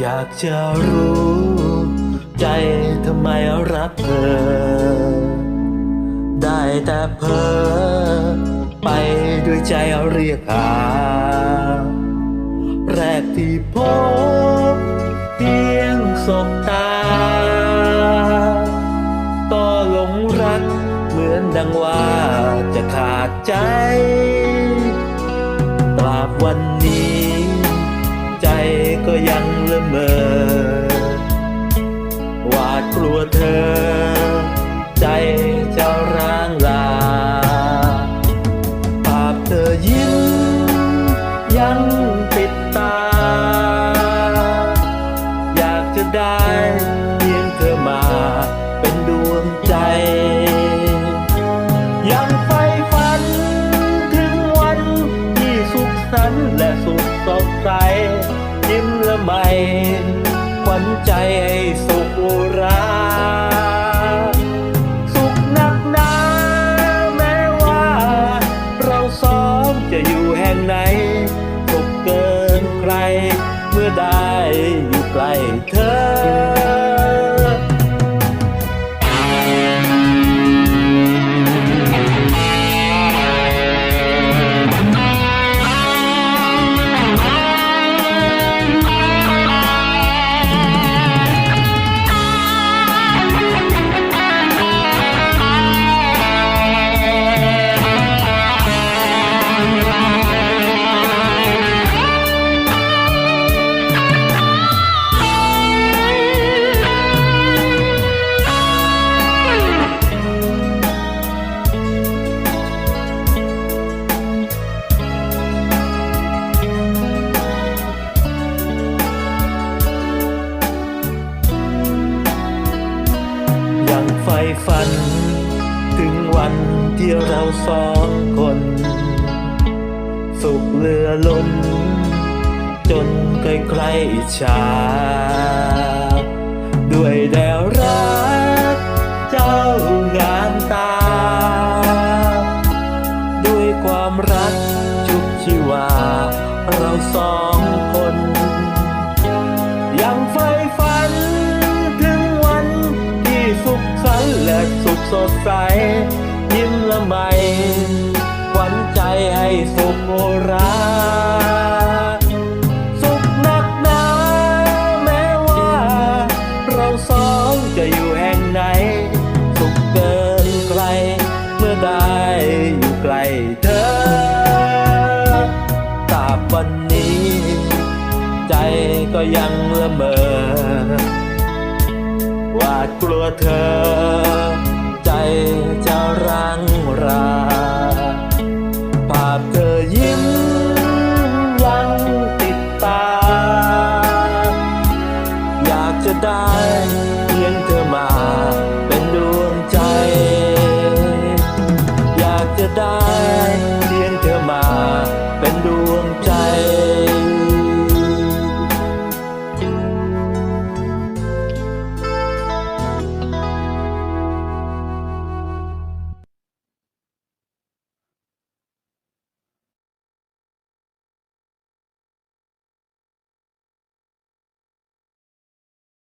อยากจะรู้ ใจทำไมรักเธอ ได้แต่เพ้อไปด้วยใจเรียกหา แรกที่พบเพียงสบตาก็หลงรักเหมือนดังว่าจะขาดใจ ตราบวันนี้ ดกลัวเธอ ใจจะร้างลาภาพเธอยิ้มยังติดตา อยากจะได้เพียงเธอมาเป็นดวงใจ ยังใฝ่ฝันถึงวันที่สุขสันต์และสุขสดใสยิ้มละไม ขวัญใจให้สุขรา ฝัน ถึงวันที่เราสองคน สุขเลือล้น จนใครๆอิจฉาด้วยแดวรัก เจ้างามตา ด้วยความรักชุบชีวา ใจเธอกาบวันนี้ ใจก็ยังละเมอวาดกลัวเธอ ใจจะรังราภาพเธอยิ้มยังติดตา อยากจะได้เพียงเธ time